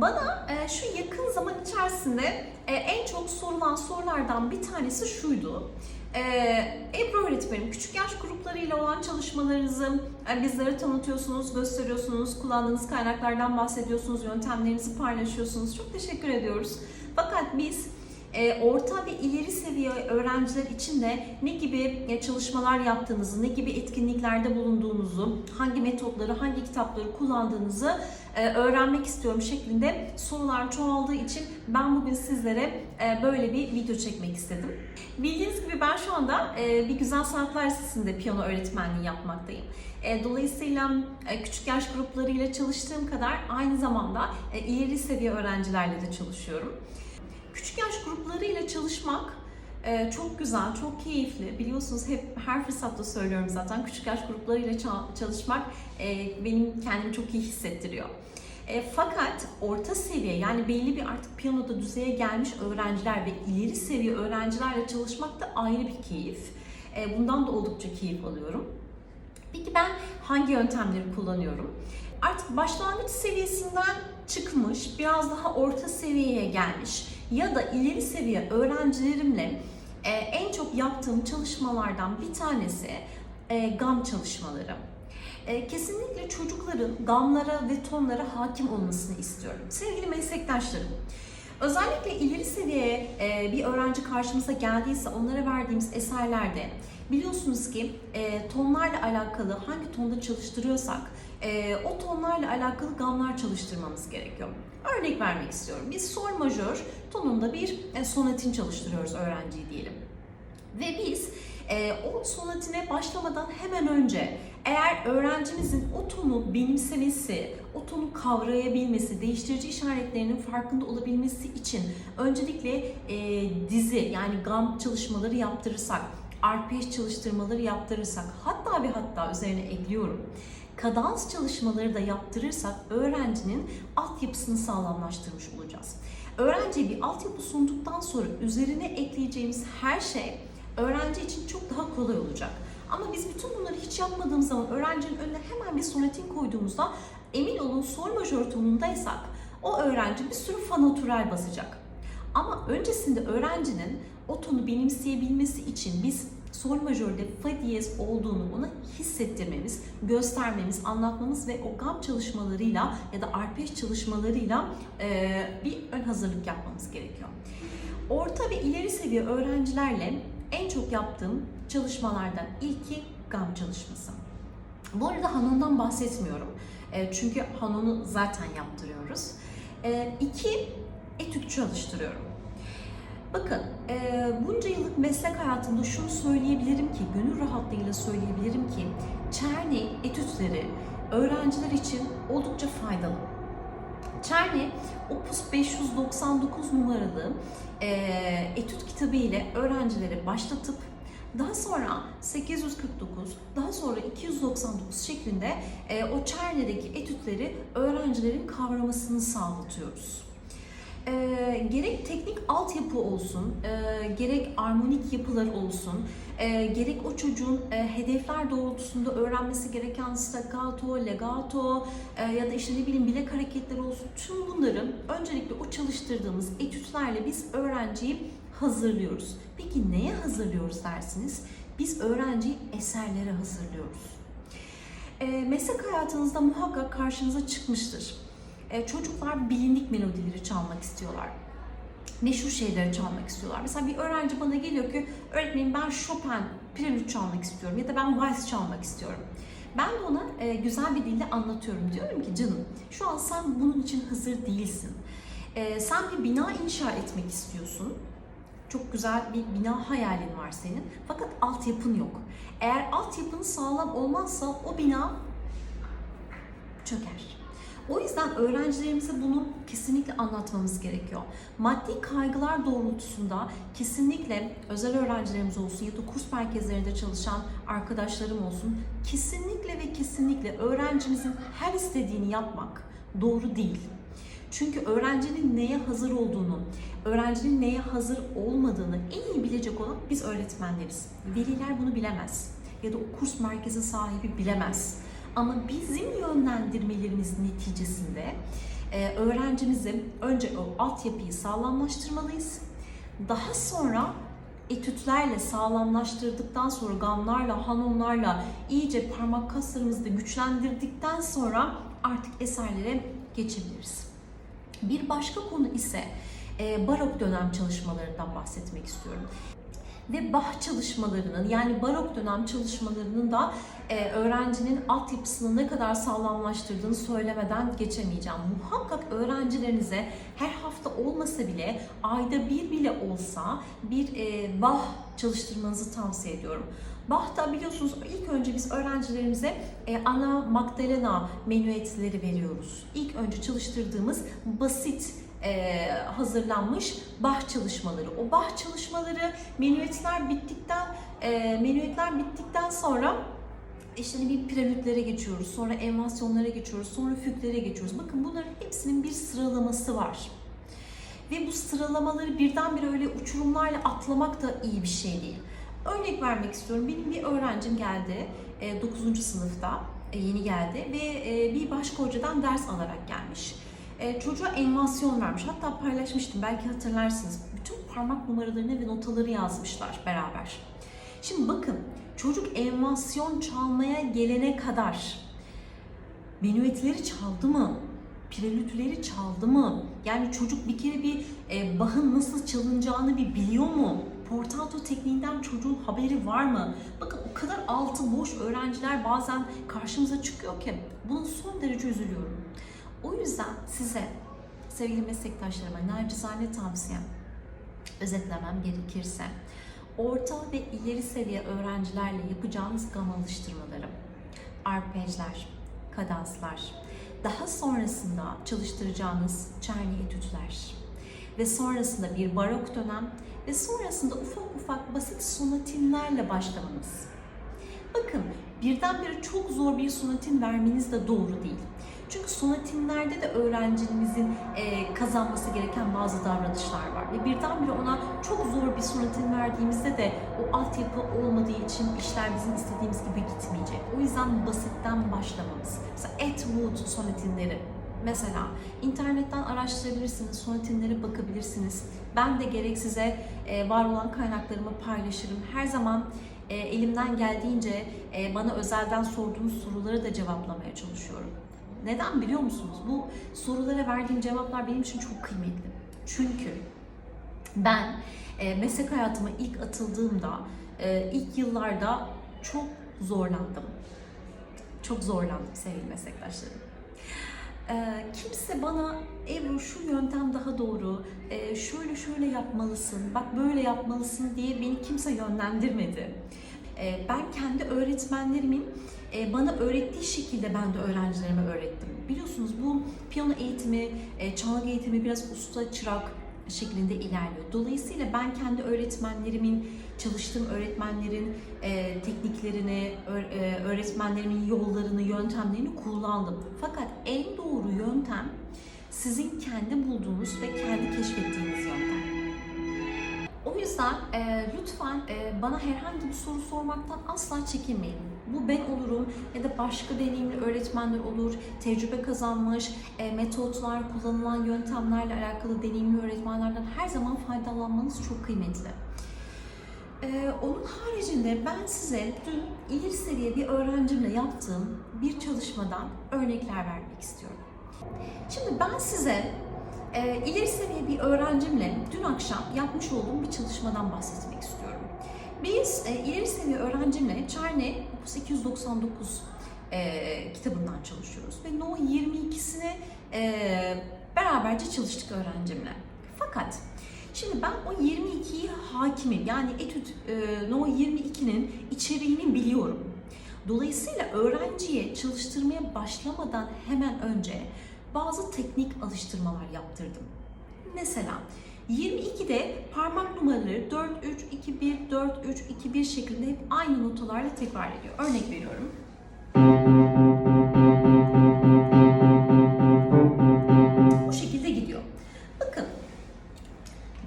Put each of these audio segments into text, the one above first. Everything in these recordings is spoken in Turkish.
Bana e, şu yakın zaman içerisinde e, en çok sorulan sorulardan bir tanesi şuydu. E, Ebru öğretmenim, küçük yaş gruplarıyla olan çalışmalarınızı e, bizlere tanıtıyorsunuz, gösteriyorsunuz, kullandığınız kaynaklardan bahsediyorsunuz, yöntemlerinizi paylaşıyorsunuz. Çok teşekkür ediyoruz. Fakat biz orta ve ileri seviye öğrenciler için de ne gibi e, çalışmalar yaptığınızı, ne gibi etkinliklerde bulunduğunuzu, hangi metotları, hangi kitapları kullandığınızı e, öğrenmek istiyorum şeklinde sorular çoğaldığı için ben bugün sizlere e, böyle bir video çekmek istedim. Bildiğiniz gibi ben şu anda bir Güzel Sanatlar Lisesi'nde piyano öğretmenliği yapmaktayım. Dolayısıyla küçük yaş gruplarıyla çalıştığım kadar aynı zamanda ileri seviye öğrencilerle de çalışıyorum. Küçük yaş gruplarıyla çalışmak e, çok güzel, çok keyifli. Biliyorsunuz hep her fırsatta söylüyorum zaten. Küçük yaş gruplarıyla ça- çalışmak e, benim kendimi çok iyi hissettiriyor. E, fakat orta seviye yani belli bir artık piyanoda düzeye gelmiş öğrenciler ve ileri seviye öğrencilerle çalışmak da ayrı bir keyif. E, bundan da oldukça keyif alıyorum. Peki ben hangi yöntemleri kullanıyorum? Artık başlangıç seviyesinden çıkmış, biraz daha orta seviyeye gelmiş ya da ileri seviye öğrencilerimle e, en çok yaptığım çalışmalardan bir tanesi e, gam çalışmaları. E, kesinlikle çocukların gamlara ve tonlara hakim olmasını istiyorum. Sevgili meslektaşlarım, özellikle ileri seviyeye e, bir öğrenci karşımıza geldiyse onlara verdiğimiz eserlerde biliyorsunuz ki e, tonlarla alakalı hangi tonda çalıştırıyorsak e, o tonlarla alakalı gamlar çalıştırmamız gerekiyor. Örnek vermek istiyorum. Biz sol majör tonunda bir e, sonatin çalıştırıyoruz öğrenciyi diyelim. Ve biz e, o sonatine başlamadan hemen önce eğer öğrencimizin o tonu benimsemesi, o tonu kavrayabilmesi, değiştirici işaretlerinin farkında olabilmesi için öncelikle e, dizi yani gam çalışmaları yaptırırsak, arpej çalıştırmaları yaptırırsak, hatta ve hatta üzerine ekliyorum kadans çalışmaları da yaptırırsak öğrencinin altyapısını sağlamlaştırmış olacağız. Öğrenciye bir altyapı sunduktan sonra üzerine ekleyeceğimiz her şey öğrenci için çok daha kolay olacak. Ama biz bütün bunları hiç yapmadığımız zaman öğrencinin önüne hemen bir sonatin koyduğumuzda emin olun sol majör tonundaysak o öğrenci bir sürü fa natürel basacak. Ama öncesinde öğrencinin o tonu benimseyebilmesi için biz sol majörde fa diyez olduğunu ona hissettirmemiz, göstermemiz, anlatmamız ve o gam çalışmalarıyla ya da arpej çalışmalarıyla e, bir ön hazırlık yapmamız gerekiyor. Orta ve ileri seviye öğrencilerle en çok yaptığım çalışmalardan ilki gam çalışması. Bu arada Hanon'dan bahsetmiyorum. E, çünkü Hanon'u zaten yaptırıyoruz. E, iki, etüt çalıştırıyorum. Bakın e, bunca yıllık meslek hayatımda şunu söyleyebilirim ki, gönül rahatlığıyla söyleyebilirim ki Çerni etütleri öğrenciler için oldukça faydalı. Çerni Opus 599 numaralı e, etüt kitabı ile öğrencilere başlatıp daha sonra 849, daha sonra 299 şeklinde e, o Çerni'deki etütleri öğrencilerin kavramasını sağlatıyoruz. E, gerek teknik altyapı olsun, e, gerek armonik yapılar olsun, e, gerek o çocuğun e, hedefler doğrultusunda öğrenmesi gereken staccato, legato e, ya da işte ne bileyim bilek hareketleri olsun tüm bunları öncelikle o çalıştırdığımız etütlerle biz öğrenciyi hazırlıyoruz. Peki neye hazırlıyoruz dersiniz? Biz öğrenciyi eserlere hazırlıyoruz. E, meslek hayatınızda muhakkak karşınıza çıkmıştır. E, çocuklar bilindik melodileri çalmak istiyorlar. Meşhur şeyleri çalmak istiyorlar. Mesela bir öğrenci bana geliyor ki öğretmenim ben Chopin prelüt çalmak istiyorum ya da ben vals çalmak istiyorum. Ben de ona e, güzel bir dille anlatıyorum. Diyorum ki canım şu an sen bunun için hazır değilsin. E, sen bir bina inşa etmek istiyorsun. Çok güzel bir bina hayalin var senin. Fakat altyapın yok. Eğer altyapın sağlam olmazsa o bina çöker. O yüzden öğrencilerimize bunu kesinlikle anlatmamız gerekiyor. Maddi kaygılar doğrultusunda kesinlikle özel öğrencilerimiz olsun ya da kurs merkezlerinde çalışan arkadaşlarım olsun kesinlikle ve kesinlikle öğrencimizin her istediğini yapmak doğru değil. Çünkü öğrencinin neye hazır olduğunu, öğrencinin neye hazır olmadığını en iyi bilecek olan biz öğretmenleriz. Veliler bunu bilemez ya da o kurs merkezi sahibi bilemez. Ama bizim yönlendirmelerimiz neticesinde e, öğrencimizin önce o altyapıyı sağlamlaştırmalıyız. Daha sonra etütlerle sağlamlaştırdıktan sonra gamlarla, hanonlarla iyice parmak kaslarımızı da güçlendirdikten sonra artık eserlere geçebiliriz. Bir başka konu ise e, barok dönem çalışmalarından bahsetmek istiyorum. Ve Bach çalışmalarının yani barok dönem çalışmalarının da e, öğrencinin altyapısını ne kadar sağlamlaştırdığını söylemeden geçemeyeceğim. Muhakkak öğrencilerinize her hafta olmasa bile ayda bir bile olsa bir e, Bach çalıştırmanızı tavsiye ediyorum. Bach'ta biliyorsunuz ilk önce biz öğrencilerimize e, ana Magdalena menüetleri veriyoruz. İlk önce çalıştırdığımız basit e, hazırlanmış Bach çalışmaları. O Bach çalışmaları menüetler bittikten e, menüetler bittikten sonra işte bileyim prelütlere geçiyoruz, sonra envasyonlara geçiyoruz, sonra füglere geçiyoruz. Bakın bunların hepsinin bir sıralaması var. Ve bu sıralamaları birdenbire öyle uçurumlarla atlamak da iyi bir şey değil. Örnek vermek istiyorum. Benim bir öğrencim geldi 9. sınıfta e, yeni geldi ve e, bir başka hocadan ders alarak gelmiş. E, Çocuğa envasyon vermiş. Hatta paylaşmıştım belki hatırlarsınız. Bütün parmak numaralarını ve notaları yazmışlar beraber. Şimdi bakın çocuk envasyon çalmaya gelene kadar menüetleri çaldı mı? Prelütleri çaldı mı? Yani çocuk bir kere bir e, Bach'ın nasıl çalınacağını bir biliyor mu? Portato tekniğinden çocuğun haberi var mı? Bakın o kadar altı boş öğrenciler bazen karşımıza çıkıyor ki bunun son derece üzülüyorum. O yüzden size sevgili meslektaşlarıma nacizane tavsiyem özetlemem gerekirse orta ve ileri seviye öğrencilerle yapacağınız gam alıştırmaları, arpejler, kadanslar, daha sonrasında çalıştıracağınız çerni etütler ve sonrasında bir barok dönem ve sonrasında ufak ufak basit sonatinlerle başlamanız. Bakın birdenbire çok zor bir sonatin vermeniz de doğru değil. Çünkü sonatinlerde de öğrencimizin e, kazanması gereken bazı davranışlar var. Ve birdenbire ona çok zor bir sonatin verdiğimizde de o altyapı olmadığı için işler bizim istediğimiz gibi gitmeyecek. O yüzden basitten başlamamız. Mesela Atwood sonatinleri Mesela internetten araştırabilirsiniz, sonatinlere bakabilirsiniz. Ben de gerek size e, var olan kaynaklarımı paylaşırım. Her zaman e, elimden geldiğince e, bana özelden sorduğunuz soruları da cevaplamaya çalışıyorum. Neden biliyor musunuz? Bu sorulara verdiğim cevaplar benim için çok kıymetli. Çünkü ben e, meslek hayatıma ilk atıldığımda, e, ilk yıllarda çok zorlandım. Çok zorlandım sevgili meslektaşlarım. E, kimse bana Ebru şu yöntem daha doğru, e, şöyle şöyle yapmalısın, bak böyle yapmalısın diye beni kimse yönlendirmedi. E, ben kendi öğretmenlerimin e, bana öğrettiği şekilde ben de öğrencilerime öğrettim. Biliyorsunuz bu piyano eğitimi, e, çalgı eğitimi biraz usta çırak şeklinde ilerliyor. Dolayısıyla ben kendi öğretmenlerimin, çalıştığım öğretmenlerin e, tekniklerini, öğ- öğretmenlerimin yollarını, yöntemlerini kullandım. Fakat en doğru yöntem sizin kendi bulduğunuz ve kendi keşfettiğiniz yöntem. Yüzden e, lütfen e, bana herhangi bir soru sormaktan asla çekinmeyin. Bu ben olurum ya da başka deneyimli öğretmenler olur, tecrübe kazanmış, e, metotlar, kullanılan yöntemlerle alakalı deneyimli öğretmenlerden her zaman faydalanmanız çok kıymetli. E, onun haricinde ben size dün ileri seviye bir öğrencimle yaptığım bir çalışmadan örnekler vermek istiyorum. Şimdi ben size e, ileri seviye bir öğrencimle dün akşam yapmış olduğum bir çalışmadan bahsetmek istiyorum. Biz e, ileri seviye öğrencimle Çarne 899 e, kitabından çalışıyoruz ve No 22'sini e, beraberce çalıştık öğrencimle. Fakat şimdi ben o 22'yi hakimim yani etüt e, No 22'nin içeriğini biliyorum. Dolayısıyla öğrenciye çalıştırmaya başlamadan hemen önce bazı teknik alıştırmalar yaptırdım. Mesela 22'de parmak numaraları 4 3 2 1 4 3 2 1 şeklinde hep aynı notalarla tekrar ediyor. Örnek veriyorum. Bu şekilde gidiyor. Bakın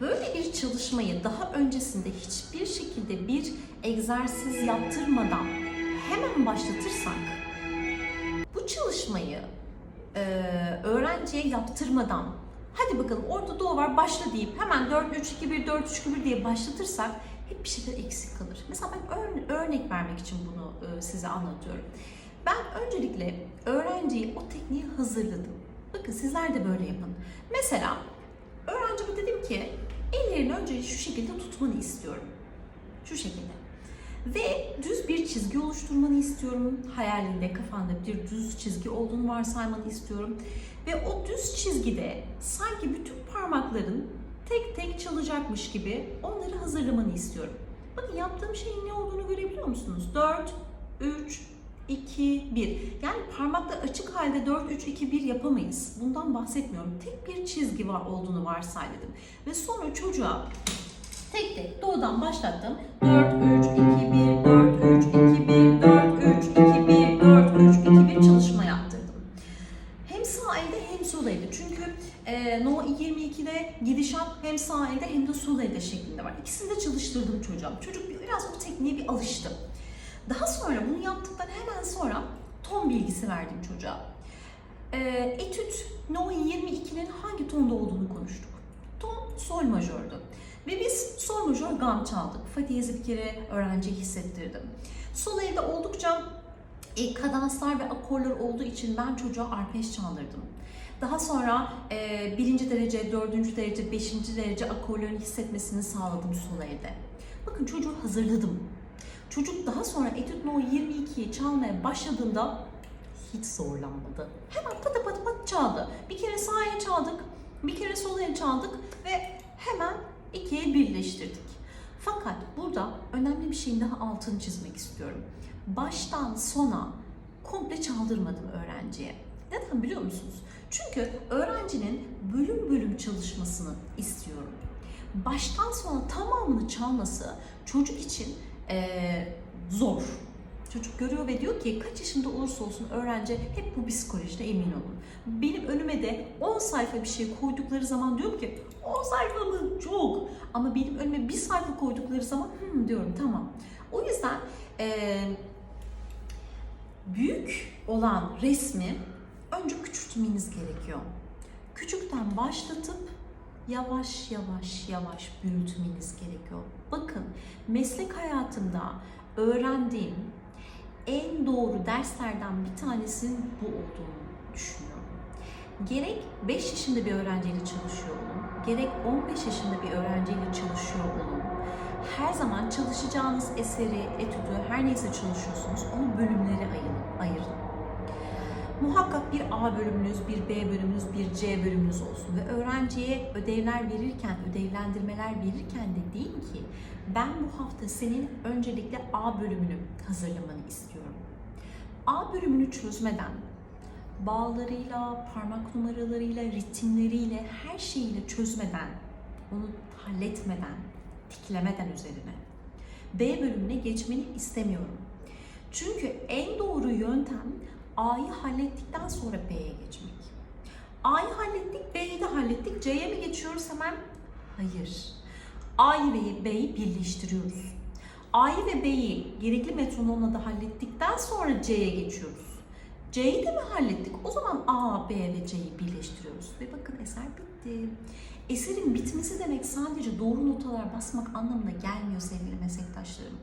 böyle bir çalışmayı daha öncesinde hiçbir şekilde bir egzersiz yaptırmadan hemen başlatırsak bu çalışmayı öğrenciye yaptırmadan hadi bakalım orada doğu var başla deyip hemen 4 3 2 1 4 3 2 1 diye başlatırsak hep bir şeyler eksik kalır. Mesela ben ör- örnek vermek için bunu e, size anlatıyorum. Ben öncelikle öğrenciyi o tekniği hazırladım. Bakın sizler de böyle yapın. Mesela öğrencime dedim ki ellerini önce şu şekilde tutmanı istiyorum. Şu şekilde. Ve düz bir çizgi oluşturmanı istiyorum. Hayalinde, kafanda bir düz çizgi olduğunu varsaymanı istiyorum. Ve o düz çizgide sanki bütün parmakların tek tek çalacakmış gibi onları hazırlamanı istiyorum. Bakın yaptığım şeyin ne olduğunu görebiliyor musunuz? 4, 3, 2, 1. Yani parmaklar açık halde 4, 3, 2, 1 yapamayız. Bundan bahsetmiyorum. Tek bir çizgi var olduğunu varsaydım. Ve sonra çocuğa tek tek doğudan başlattım. 4, 3, 2, hem sağ elde hem de elde şeklinde var. İkisini de çalıştırdım çocuğa. Çocuk biraz bu tekniğe bir alıştı. Daha sonra bunu yaptıktan hemen sonra ton bilgisi verdim çocuğa. E, etüt No 22'nin hangi tonda olduğunu konuştuk. Ton sol majördü. Ve biz sol majör gam çaldık. Fa diyezi bir kere öğrenciye hissettirdim. Sol elde oldukça e, kadanslar ve akorlar olduğu için ben çocuğa arpej çaldırdım. Daha sonra e, birinci derece, dördüncü derece, beşinci derece akorlarını hissetmesini sağladım sol elde. Bakın çocuğu hazırladım. Çocuk daha sonra Etüt No 22'yi çalmaya başladığında hiç zorlanmadı. Hemen pata pata pat çaldı. Bir kere sağ el çaldık, bir kere sol el çaldık ve hemen ikiye birleştirdik. Fakat burada önemli bir şeyin daha altını çizmek istiyorum. Baştan sona komple çaldırmadım öğrenciye. Neden biliyor musunuz? Çünkü öğrencinin bölüm bölüm çalışmasını istiyorum. Baştan sona tamamını çalması çocuk için eee, zor. Çocuk görüyor ve diyor ki kaç yaşında olursa olsun öğrenci hep bu psikolojide emin olun. Benim önüme de 10 sayfa bir şey koydukları zaman diyorum ki 10 sayfa mı? Çok. Ama benim önüme bir sayfa koydukları zaman hmm diyorum tamam. O yüzden eee, büyük olan resmi küçültmeniz gerekiyor. Küçükten başlatıp yavaş yavaş yavaş büyütmeniz gerekiyor. Bakın meslek hayatımda öğrendiğim en doğru derslerden bir tanesinin bu olduğunu düşünüyorum. Gerek 5 yaşında bir öğrenciyle çalışıyor olun, gerek 15 yaşında bir öğrenciyle çalışıyor olun. Her zaman çalışacağınız eseri, etüdü, her neyse çalışıyorsunuz onu bölümlere ayırın. ayırın. Muhakkak bir A bölümünüz, bir B bölümünüz, bir C bölümünüz olsun ve öğrenciye ödevler verirken, ödevlendirmeler verirken de deyin ki ben bu hafta senin öncelikle A bölümünü hazırlamanı istiyorum. A bölümünü çözmeden bağlarıyla, parmak numaralarıyla, ritimleriyle, her şeyiyle çözmeden, onu halletmeden, tiklemeden üzerine B bölümüne geçmeni istemiyorum. Çünkü en doğru yöntem A'yı hallettikten sonra B'ye geçmek. A'yı hallettik, B'yi de hallettik. C'ye mi geçiyoruz hemen? Hayır. A'yı ve B'yi birleştiriyoruz. A'yı ve B'yi gerekli metronomla da hallettikten sonra C'ye geçiyoruz. C'yi de mi hallettik? O zaman A, B ve C'yi birleştiriyoruz. Ve bakın eser bitti. Eserin bitmesi demek sadece doğru notalar basmak anlamına gelmiyor sevgili meslektaşlarım.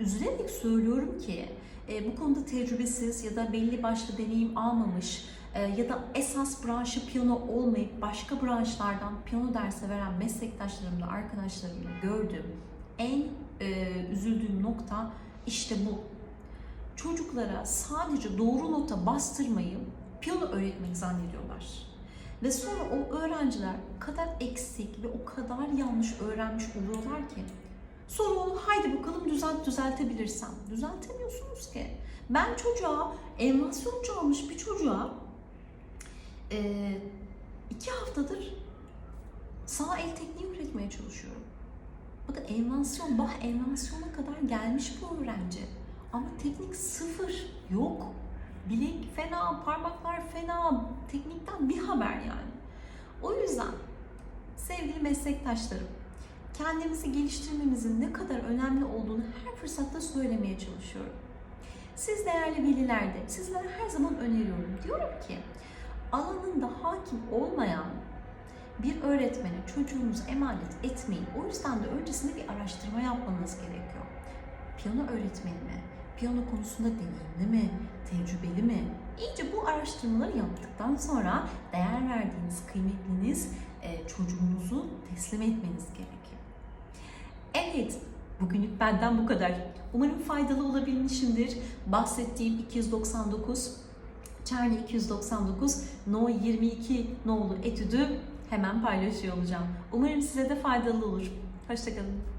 Üzülerek söylüyorum ki e, bu konuda tecrübesiz ya da belli başlı deneyim almamış e, ya da esas branşı piyano olmayıp başka branşlardan piyano dersi veren meslektaşlarımla, arkadaşlarımla gördüğüm en e, üzüldüğüm nokta işte bu. Çocuklara sadece doğru nota bastırmayı piyano öğretmek zannediyorlar. Ve sonra o öğrenciler kadar eksik ve o kadar yanlış öğrenmiş oluyorlar ki Sonra onu haydi bakalım düzelt düzeltebilirsem. Düzeltemiyorsunuz ki. Ben çocuğa, envasyon çalmış bir çocuğa e, iki haftadır sağ el tekniği üretmeye çalışıyorum. Bakın envasyon, bah envasyona kadar gelmiş bu öğrenci. Ama teknik sıfır, yok. Bilek fena, parmaklar fena, teknikten bir haber yani. O yüzden sevgili meslektaşlarım, kendimizi geliştirmemizin ne kadar önemli olduğunu her fırsatta söylemeye çalışıyorum. Siz değerli velilerde sizlere her zaman öneriyorum. Diyorum ki alanında hakim olmayan bir öğretmene çocuğunuzu emanet etmeyin. O yüzden de öncesinde bir araştırma yapmanız gerekiyor. Piyano öğretmeni mi? Piyano konusunda deneyimli mi? Tecrübeli mi? İyice bu araştırmaları yaptıktan sonra değer verdiğiniz, kıymetliniz e, çocuğunuzu teslim etmeniz gerekiyor. Evet, bugünlük benden bu kadar. Umarım faydalı olabilmişimdir. Bahsettiğim 299 Çerni 299 No 22 nolu etüdü hemen paylaşıyor olacağım. Umarım size de faydalı olur. Hoşçakalın.